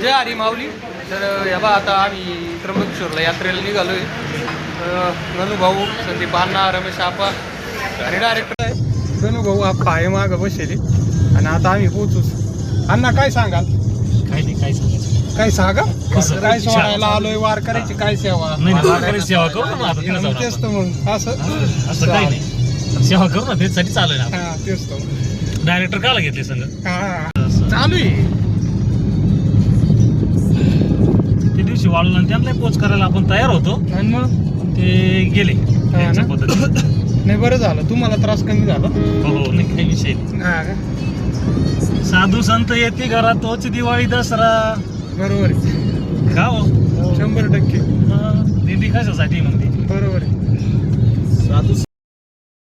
जय हरी माऊली. तर या बा आता आम्ही त्र्यंबकेश्वरला यात्रेला निघालोय. गणू भाऊ संदीप अण्णा रमेश आपा आणि डायरेक्टर आहे. गणू भाऊ आपा आहे मागं बसले. आणि आता आम्ही पोहोचूच. अण्णा काय सांगाल? काही नाही काय सांगायचं? काय सांगा? काय सोडायला आलोय वार करायची काय सेवा? सेवा करू ना तेच तर मग असं. असं काही नाही. सेवा करू ना त्याच्यासाठी चालू आहे ना हा तेच तर डायरेक्टर काला घेतले संग चालू आहे. वाळून आणि त्यांना पोच करायला आपण तयार होतो. आणि मग? ते गेले. त्यांच्या ना? पद्धतीने. नाही बरं झालं. तुम्हाला त्रास कमी झाला? हो हो नाही काही विषय नाही. हा का? साधू संत येते घरात तोच दिवाळी दसरा. बरोबर आहे. का हो? शंभर टक्के. मग दिंडी कशासाठी म्हणते? बरोबर आहे.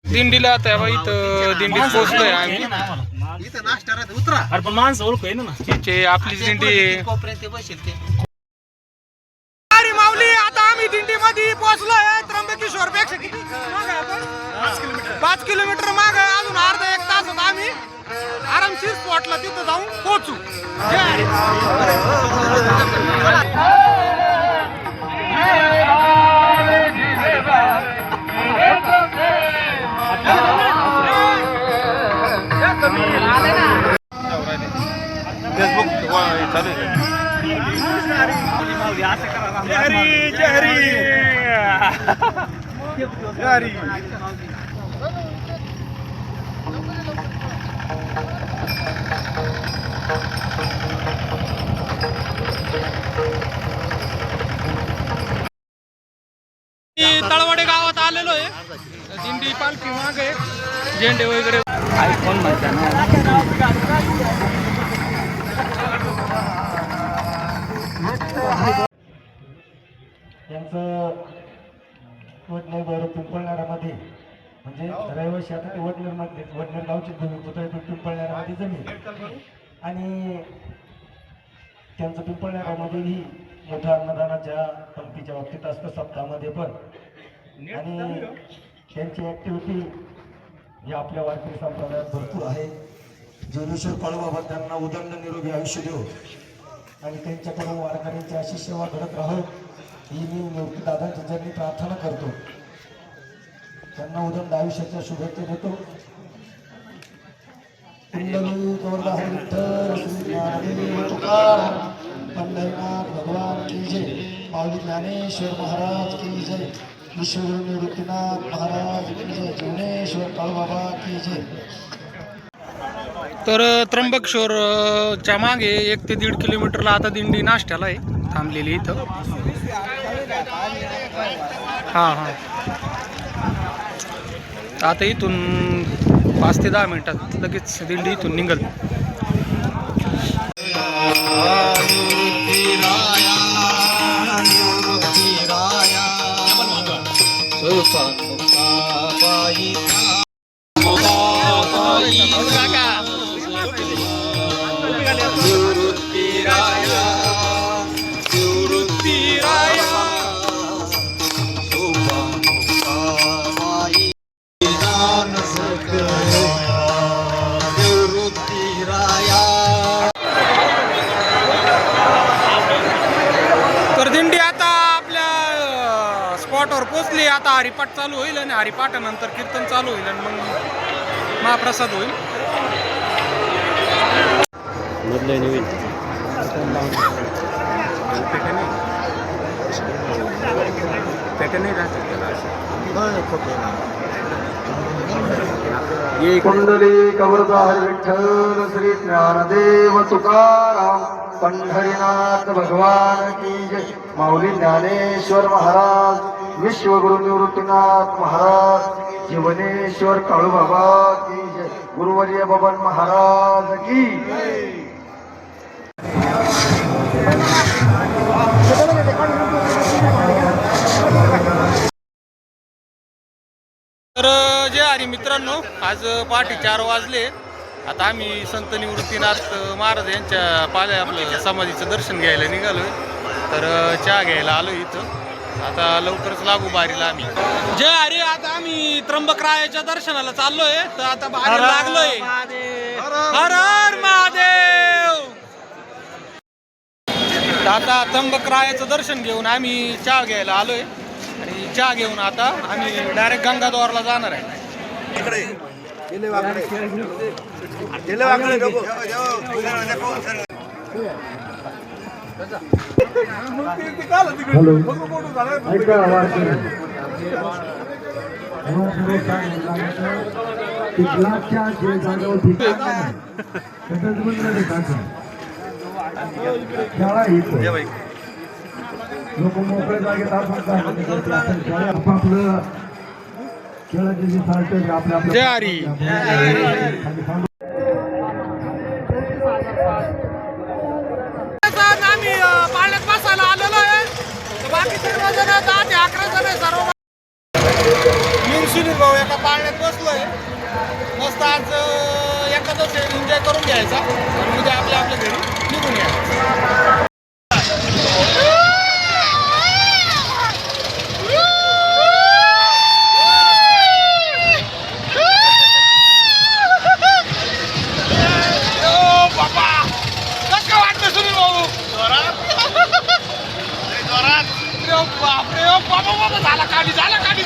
दिंडीला आता बा इथं दिंडीत पोहोचलोय आम्ही. अरे पण माणसं ओळखू आहे ना. आपली दिंडी अरे पेक्षा किती मागे आहे आपण पाच किलोमीटर माग अजून अर्धा एक तासात आम्ही. आरामशीर स्पॉटला तिथं जाऊन पोहोचू. जय हरी. मी तळवडे गावात आलेलो आहे. दिंडी पालखी मागे झेंडे वगैरे. यांचं वडनेर पिंपळणाऱ्यामध्ये म्हणजे रहिवाशी आता ते वडनेरमध्ये वडनेर गावची भूमी पुतळे पण पिंपळणाऱ्यामध्ये जमीन. आणि त्यांचं पिंपळणाऱ्यामध्येही मोठ्या अन्नदानाच्या पंक्तीच्या बाबतीत असतं सप्ताहामध्ये पण. आणि त्यांची ॲक्टिव्हिटी या आपल्या वारकरी संप्रदायात भरपूर आहे. ज्ञानेश्वर काळूबाबा त्यांना उदंड निरोगी आयुष्य देव. आणि त्यांच्याकडून वारकऱ्यांची अशी सेवा करत राहो ही मी निवृत्ती दादांच्या चरणी प्रार्थना करतो. त्यांना उदंड आयुष्याच्या शुभेच्छा देतो. कुंडली गौरदास विठ्ठल श्री ज्ञानदेव तुकाराम भगवान की जय. माऊली ज्ञानेश्वर महाराज की जय. विश्वगुरु निवृत्तीनाथ महाराज की जय. जीवनेश्वर काळूबाबा की जय. तर त्र्यंबकेश्वरच्या मागे एक ते दीड किलोमीटरला आता दिंडी नाश्त्याला आहे थांबलेली इथं. हां हां. आता इथून पाच ते दहा मिनिटात लगेच दिंडी इथून निघल. तर अ, स्पॉटवर पोचली आता हरिपाठ चालू होईल आणि हरिपाठानंतर कीर्तन चालू होईल आणि मग महाप्रसाद होईल. कुंडली कवरदार विठ्ठल श्री ज्ञानदेव तुकाराम पंढरीनाथ भगवान की जय। माऊली ज्ञानेश्वर महाराज विश्वगुरु निवृत्तीनाथ महाराज जीवनेश्वर काळूबाबा की जय। गुरुवर्य बबन महाराज की तर जे हरी मित्रांनो आज पहाटे चार वाजले. आता आम्ही संत निवृत्तीनाथ महाराज यांच्या पाल्या आपलं समाधीचं दर्शन घ्यायला निघालोय. तर चहा घ्यायला आलो इथं. आता लवकरच लागू बारीला आम्ही. जय हरी आता आम्ही त्र्यंबकरायाच्या दर्शनाला चाललोय. तर आता बारीला लागलोय. हर हर महादेव. आता त्र्यंबकरायाचं दर्शन घेऊन आम्ही चहा घ्यायला आलोय. आणि चहा घेऊन आता आम्ही डायरेक्ट गंगाद्वारला जाणार आहे. हॅलो. ऐका जे जागेवर बंद शाळा इथं. लोक मोकळ्या जागेत आपण आपापलं खेळाचे जे चालतं आपल्या जय हरी. आपल्या आम्ही पाण्यात बसायला आलेलो आहे. बाकी सर्व जण दहा ते अकरा जण सर्व मी सुनील भाऊ एका पाळण्यात बसलोय. मस्त आज एखादं एन्जॉय करून घ्यायचा. आणि उद्या आपल्या आपल्या घरी निघून या झाला काढी झाला काढी.